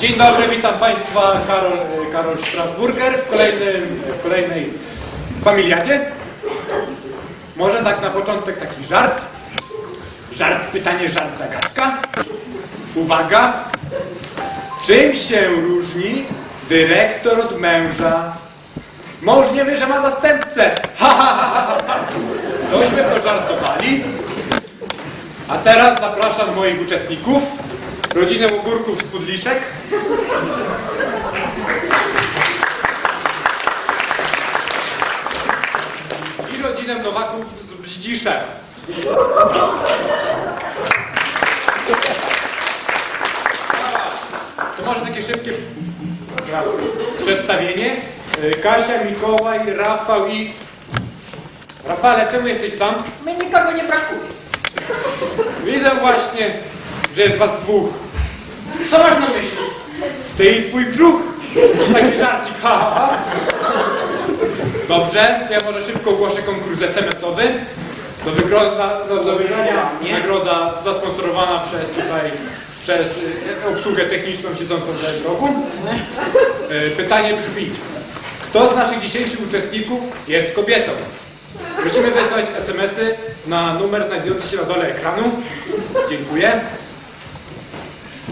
Dzień dobry, witam Państwa. Karol, Karol Strasburger w, kolejnym, w kolejnej familiadzie. Może tak na początek taki żart. Żart, pytanie, żart, zagadka. Uwaga. Czym się różni dyrektor od męża? Mąż nie wie, że ma zastępcę. Ha, ha, ha, ha. Tośmy pożartowali. A teraz zapraszam moich uczestników. Rodzinę ogórków z Pudliszek. I rodzinę Nowaków z Bździsze. To może takie szybkie przedstawienie. Kasia, Mikołaj, Rafał i... Rafale, czemu jesteś sam? My nikogo nie brakuje. Widzę właśnie, że jest was dwóch. Co masz na myśli? Ty i twój brzuch. Taki żarcik, ha, ha, ha. Dobrze, to ja może szybko ogłoszę konkurs SMS-owy. Do, wygroda, do, do wygrania nagroda zasponsorowana przez tutaj, przez y, obsługę techniczną siedzącą w rogu. Y, Pytanie brzmi, kto z naszych dzisiejszych uczestników jest kobietą? Prosimy wysłać SMS-y na numer znajdujący się na dole ekranu. Dziękuję.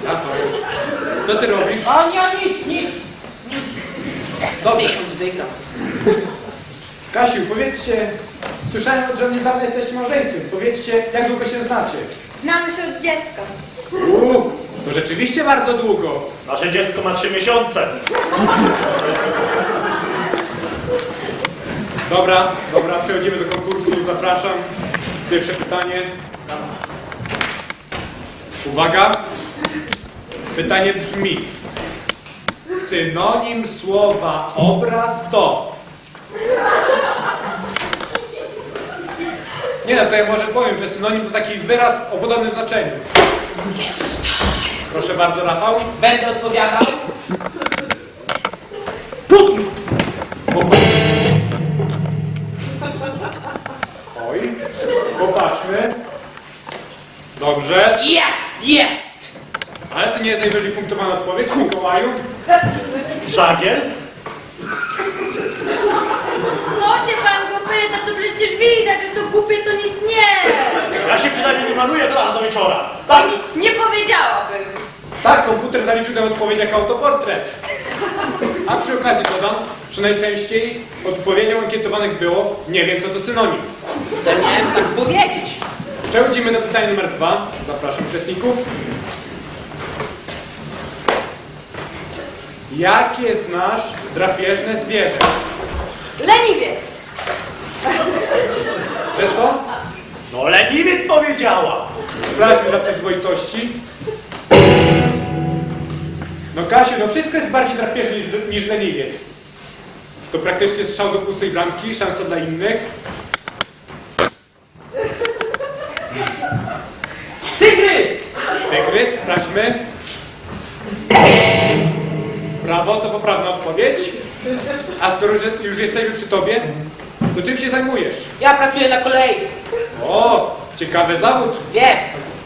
Rafał, co ty robisz? O nie, nic, nic. Dobrze. Tysiąc wygrał. Kasiu, powiedzcie, słyszałem, że niedawno jesteście małżeństwem. Powiedzcie, jak długo się znacie? Znamy się od dziecka. Uuu, to rzeczywiście bardzo długo. Nasze dziecko ma trzy miesiące. Dobra, dobra, przechodzimy do konkursu. Zapraszam. Pierwsze pytanie. Uwaga. Pytanie brzmi. Synonim słowa obraz to. Nie no, to ja może powiem, że synonim to taki wyraz o podobnym znaczeniu. Jest. Proszę bardzo, Rafał. Będę odpowiadał. Oj, popatrzmy. Dobrze, Jest, jest. Ale to nie jest najwyżej punktowana odpowiedź, Mikołaju. Żagiel? Co się pan go pyta? To przecież widać, że to głupie to nic nie. Ja się przynajmniej nie maluję do rana do wieczora. Tak? Nie, nie powiedziałabym. Tak, komputer zaliczył tę odpowiedź jako autoportret. A przy okazji dodam, że najczęściej odpowiedzią ankietowanych było nie wiem co to synonim. Ja miałem tak powiedzieć. Przechodzimy do pytania numer dwa. Zapraszam uczestników. Jakie znasz drapieżne zwierzę? Leniwiec. Że co? No leniwiec powiedziała. Sprawdźmy dla przyzwoitości. No Kasiu, no wszystko jest bardziej drapieżne niż, niż leniwiec. To praktycznie strzał do pustej bramki, szansa dla innych. Tygrys. Tygrys, sprawdźmy. Brawo, to poprawna odpowiedź. A skoro już- już jesteśmy przy tobie, to czym się zajmujesz? Ja pracuję na kolei. O, ciekawy zawód. Wiem.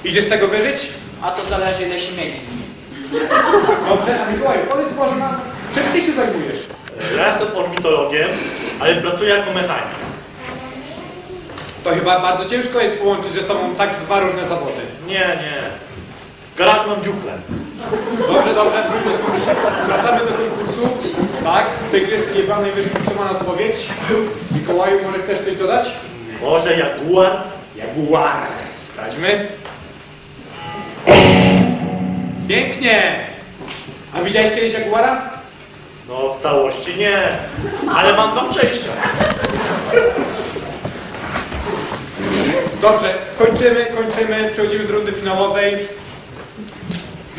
Idzie z tego wyżyć? A to zależy ile się mieli z nim. Dobrze, a Mikołaj, powiedz może nam, czym ty się zajmujesz? Ja jestem ornitologiem, ale pracuję jako mechanik. To chyba bardzo ciężko jest połączyć ze sobą tak dwa różne zawody. Nie, nie. W garażu mam dziuplę. Dobrze, dobrze. Wracamy do konkursu. Tak, tygrys nie była najwyżej punktowana odpowiedź. Mikołaju, może chcesz coś dodać? Może jaguar? Jaguar. Sprawdźmy. Pięknie! A widziałeś kiedyś jaguara? No w całości nie. Ale mam dwa przejścia. Dobrze, kończymy, kończymy, przechodzimy do rundy finałowej.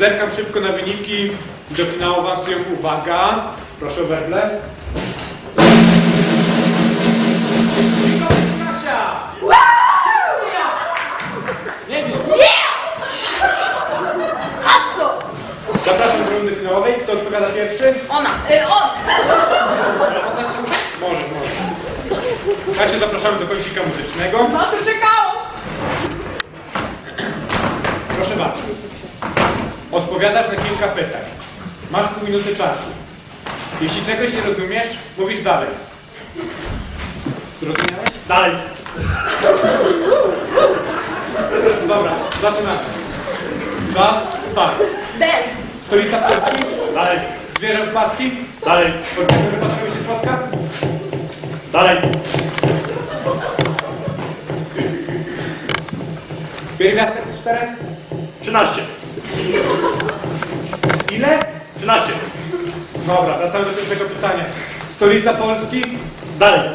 Zerkam szybko na wyniki. Do finału awansują uwaga. Proszę o werble. Kasia! Nie wiem. A co? Zapraszam do rundy finałowej. Kto odpowiada pierwszy? Ona. Y, on. Możesz, możesz. Kasiu, zapraszamy do kącika muzycznego. No to kilka pytań. Masz pół minuty czasu. Jeśli czegoś nie rozumiesz, mówisz dalej. Zrozumiałeś? Dalej. Dobra, zaczynamy. Czas, start. Dance. Stolica Polski, Dalej. zwierzę w paski, Dalej. Portugalię patrzymy się spotka, Dalej. pierwiastek z czterech, 13. ile? 13. Dobra, wracamy do pierwszego pytania. Stolica Polski, Dalej.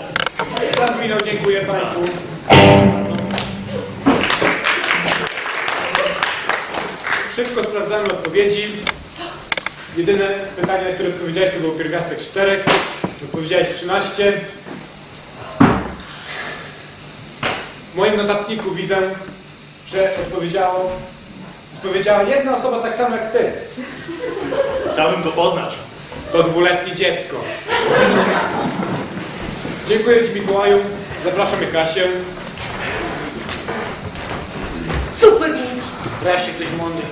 Czas minął, dziękuję Państwu. Szybko sprawdzamy odpowiedzi. Jedyne pytanie, na które odpowiedziałeś, to był pierwiastek 4. Odpowiedziałeś 13. W moim notatniku widzę, że odpowiedziało, odpowiedziała jedna osoba tak samo jak Ty. Chciałbym go poznać. To dwuletnie dziecko. Dziękuję Ci Mikołaju. Zapraszamy Kasię. Super Gizo. Wreszcie ktoś mądry.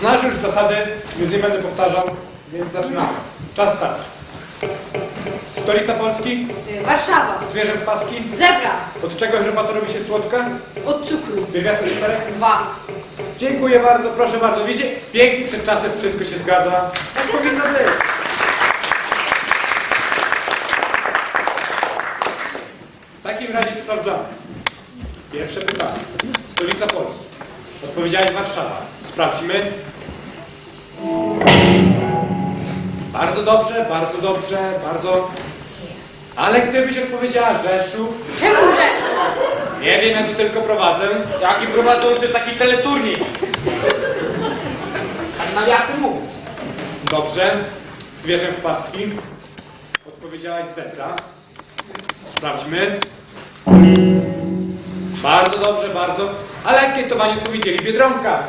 Znasz już zasady, więc nie będę powtarzał, więc zaczynamy. Czas start. Stolica Polski, Y, Warszawa. zwierzę w paski. Zebra. Od czego herbata robi się słodka? Od cukru. Pierwiastek czterech. Dwa. Dziękuję bardzo, proszę bardzo. Widzicie, pięknie przed czasem wszystko się zgadza. Tak powinno być. W takim razie sprawdzamy. Pierwsze pytanie. Stolica Polski. Odpowiedziałeś Warszawa. Sprawdźmy. Bardzo dobrze, bardzo dobrze, bardzo. Ale gdybyś odpowiedziała Rzeszów, Czemu Rzeszów? Nie wiem, ja tu tylko prowadzę. Jaki prowadzący taki teleturniej. Tak nawiasem mówiąc. Dobrze. Zwierzę w paski. Odpowiedziałaś zebra. Sprawdźmy. Bardzo dobrze, bardzo. Ale ankietowani odpowiedzieli Biedronka.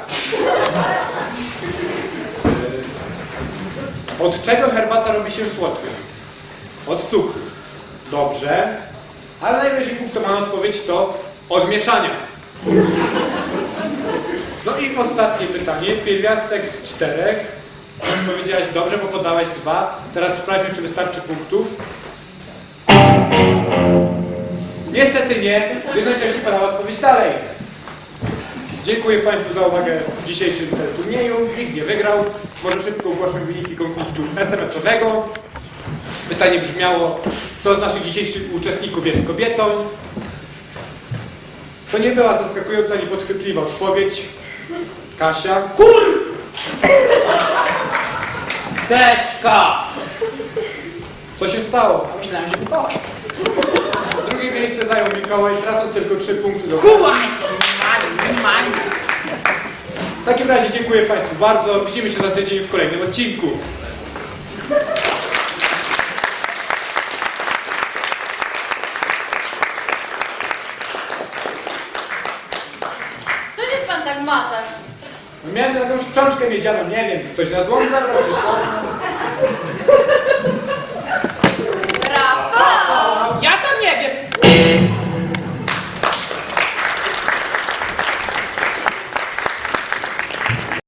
Od czego herbata robi się słodka? Od cukru. Dobrze. Ale najwyżej punktowana odpowiedź to od mieszania. No i ostatnie pytanie. Pierwiastek z czterech. Powiedziałeś dobrze, bo podałeś dwa. Teraz sprawdźmy, czy wystarczy punktów. Niestety nie. Części padała odpowiedź dalej. Dziękuję Państwu za uwagę w dzisiejszym turnieju. Nikt nie wygrał. Może szybko ogłoszę wyniki konkursu SMS-owego. Pytanie brzmiało, kto z naszych dzisiejszych uczestników jest kobietą? To nie była zaskakująca ani podchwytliwa odpowiedź. Kasia. Kur! Teczka. Co się stało? Myślałem, że Mikołaj. Drugie miejsce zajął Mikołaj, tracąc tylko 3 punkty do Kułać! Minimalnie, minimalnie. W takim razie dziękuję Państwu bardzo. Widzimy się za tydzień w kolejnym odcinku. No miałem taką szczączkę miedzianą, nie wiem, ktoś na złą zabrał, czy to?